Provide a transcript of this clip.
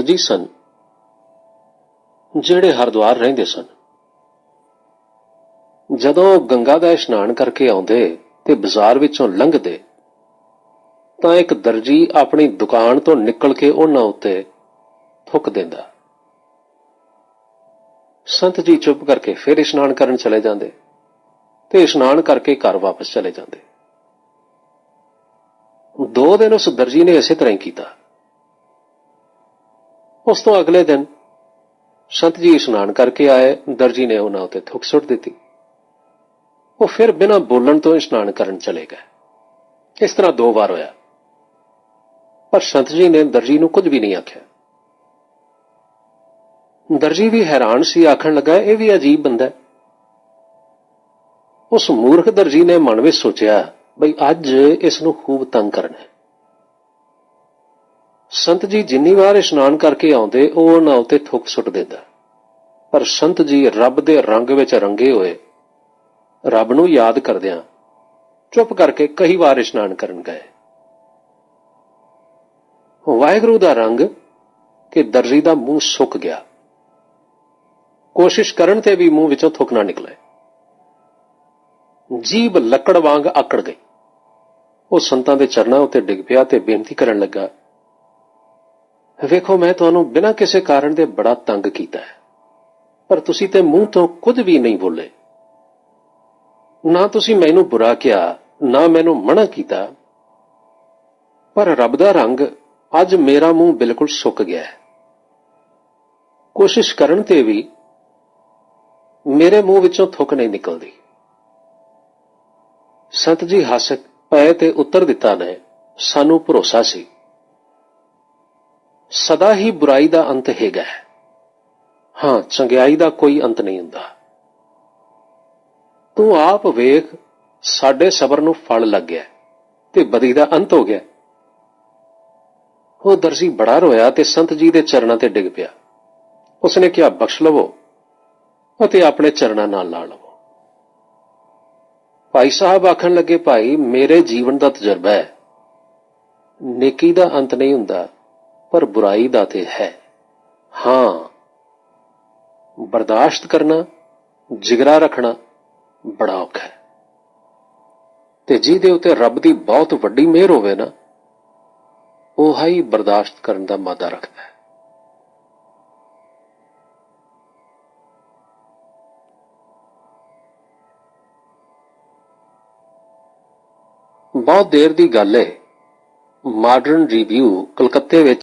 ਭਗਤ ਸਨ, ਜਿਹੜੇ ਹਰਿਦੁਆਰ ਰਹਿੰਦੇ ਸਨ। ਜਦੋਂ ਗੰਗਾ ਦਾ ਇਸ਼ਨਾਨ ਕਰਕੇ ਆਉਂਦੇ ਤੇ ਬਾਜ਼ਾਰ ਵਿੱਚੋਂ ਲੰਘਦੇ, ਤਾਂ ਇੱਕ ਦਰਜੀ ਆਪਣੀ ਦੁਕਾਨ ਤੋਂ ਨਿਕਲ ਕੇ ਉਹਨਾਂ ਉੱਤੇ ਥੁੱਕ ਦਿੰਦਾ। ਸੰਤ ਜੀ ਚੁੱਪ ਕਰਕੇ ਫਿਰ ਇਸ਼ਨਾਨ ਕਰਨ ਚਲੇ ਜਾਂਦੇ ਤੇ ਇਸ਼ਨਾਨ ਕਰਕੇ ਘਰ ਵਾਪਸ ਚਲੇ ਜਾਂਦੇ। ਦੋ ਦਿਨ ਉਸ ਦਰਜੀ ਨੇ ਇਸੇ ਤਰ੍ਹਾਂ ਹੀ ਕੀਤਾ। ਉਸ ਤੋਂ ਅਗਲੇ ਦਿਨ ਸੰਤ ਜੀ ਇਸ਼ਨਾਨ ਕਰਕੇ ਆਏ, ਦਰਜੀ ਨੇ ਉਹਨਾਂ ਉੱਤੇ ਥੁੱਕ ਸੁੱਟ ਦਿੱਤੀ। ਉਹ ਫਿਰ ਬਿਨਾਂ ਬੋਲਣ ਤੋਂ ਇਸ਼ਨਾਨ ਕਰਨ ਚਲੇ ਗਏ। ਇਸ ਤਰ੍ਹਾਂ ਦੋ ਵਾਰ ਹੋਇਆ। ਪਰ ਸੰਤ ਜੀ ਨੇ ਦਰਜੀ ਨੂੰ ਕੁਝ ਵੀ ਨਹੀਂ ਆਖਿਆ। ਦਰਜੀ ਵੀ ਹੈਰਾਨ ਸੀ, ਆਖਣ ਲੱਗਾ, ਇਹ ਵੀ ਅਜੀਬ ਬੰਦਾ ਹੈ। ਉਸ ਮੂਰਖ ਦਰਜੀ ਨੇ ਮਨ ਵਿੱਚ ਸੋਚਿਆ, ਬਈ ਅੱਜ ਇਸ ਨੂੰ ਖੂਬ ਤੰਗ ਕਰਨਾ ਹੈ। ਸੰਤ ਜੀ ਜਿੰਨੀ ਵਾਰ ਇਸ਼ਨਾਨ ਕਰਕੇ ਆਉਂਦੇ, ਉਹ ਉਹਨਾਂ ਉੱਤੇ ਥੁੱਕ ਸੁੱਟ ਦਿੰਦਾ ਪਰ ਸੰਤ ਜੀ ਰੱਬ ਦੇ ਰੰਗ ਵਿੱਚ ਰੰਗੇ ਹੋਏ। ਰੱਬ ਨੂੰ ਯਾਦ ਕਰਦਿਆਂ ਚੁੱਪ ਕਰਕੇ ਕਈ ਵਾਰ ਇਸ਼ਨਾਨ ਕਰਨ ਗਏ। ਵਾਹਿਗੁਰੂ ਦਾ ਰੰਗ ਕਿ ਦਰਜੀ ਦਾ ਮੂੰਹ ਸੁੱਕ ਗਿਆ। ਕੋਸ਼ਿਸ਼ ਕਰਨ ਤੇ ਵੀ ਮੂੰਹ ਵਿੱਚੋਂ ਥੁੱਕ ਨਾ ਨਿਕਲੇ। ਜੀਬ ਲੱਕੜ ਵਾਂਗ ਆਕੜ ਗਈ। ਉਹ ਸੰਤਾਂ ਦੇ ਚਰਨਾਂ ਉੱਤੇ ਡਿੱਗ ਪਿਆ ਤੇ ਬੇਨਤੀ ਕਰਨ ਲੱਗਾ ਵੇਖੋ, ਮੈਂ ਤੁਹਾਨੂੰ ਬਿਨਾਂ ਕਿਸੇ ਕਾਰਨ ਦੇ ਬੜਾ ਤੰਗ ਕੀਤਾ ਹੈ। ਪਰ ਤੁਸੀਂ ਤੇ ਮੂੰਹ ਤੋਂ ਕੁਝ ਵੀ ਨਹੀਂ ਬੋਲੇ। ਨਾ ਤੁਸੀਂ ਮੈਨੂੰ ਬੁਰਾ ਕਿਹਾ, ਨਾ ਮੈਨੂੰ ਮਨਾ ਕੀਤਾ। ਪਰ ਰੱਬ ਦਾ ਰੰਗ ਅੱਜ ਮੇਰਾ ਮੂੰਹ ਬਿਲਕੁਲ ਸੁੱਕ ਗਿਆ ਹੈ। ਕੋਸ਼ਿਸ਼ ਕਰਨ ਤੇ ਵੀ ਮੇਰੇ ਮੂੰਹ ਵਿੱਚੋਂ ਥੁੱਕ ਨਹੀਂ ਨਿਕਲਦੀ। ਸੰਤ ਜੀ ਹਾਸਕ ਪਏ ਤੇ ਉੱਤਰ ਦਿੱਤਾ ਨੇ, ਸਾਨੂੰ ਭਰੋਸਾ ਸੀ। ਸਦਾ ਹੀ ਬੁਰਾਈ ਦਾ ਅੰਤ ਹੈਗਾ ਹੈ। ਹਾਂ, ਚੰਗਿਆਈ ਦਾ ਕੋਈ ਅੰਤ ਨਹੀਂ ਹੁੰਦਾ। ਤੂੰ ਆਪ ਵੇਖ, ਸਾਡੇ ਸਬਰ ਨੂੰ ਫਲ ਲੱਗ ਗਿਆ ਤੇ ਬਦੀ ਦਾ ਅੰਤ ਹੋ ਗਿਆ। ਉਹ ਦਰਜੀ ਬੜਾ ਰੋਇਆ ਤੇ ਸੰਤ ਜੀ ਦੇ ਚਰਨਾਂ ਤੇ ਡਿੱਗ ਪਿਆ। ਉਸਨੇ ਕਿਹਾ, ਬਖਸ਼ ਲਵੋ ਅਤੇ ਆਪਣੇ ਚਰਨਾਂ ਨਾਲ ਲਾ ਲਵੋ। ਭਾਈ ਸਾਹਿਬ ਆਖਣ ਲੱਗੇ, ਭਾਈ, ਮੇਰੇ ਜੀਵਨ ਦਾ ਤਜਰਬਾ ਹੈ। ਨੇਕੀ ਦਾ ਅੰਤ ਨਹੀਂ ਹੁੰਦਾ। ਪਰ ਬੁਰਾਈ ਦਾ ਤੇ ਹੈ। ਹਾਂ, ਬਰਦਾਸ਼ਤ ਕਰਨਾ, ਜਿਗਰਾ ਰੱਖਣਾ ਬੜਾ ਔਖਾ ਹੈ। ਤੇ ਜਿਹਦੇ ਉੱਤੇ ਰੱਬ ਦੀ ਬਹੁਤ ਵੱਡੀ ਮਿਹਰ ਹੋਵੇ ਨਾ, ਉਹ ਹੀ ਬਰਦਾਸ਼ਤ ਕਰਨ ਦਾ ਮਾਦਾ ਰੱਖਦਾ ਹੈ। ਬਹੁਤ ਦੇਰ ਦੀ ਗੱਲ ਹੈ ਮਾਡਰਨ ਰਿਵਿਊ ਕਲਕੱਤੇ ਵਿੱਚ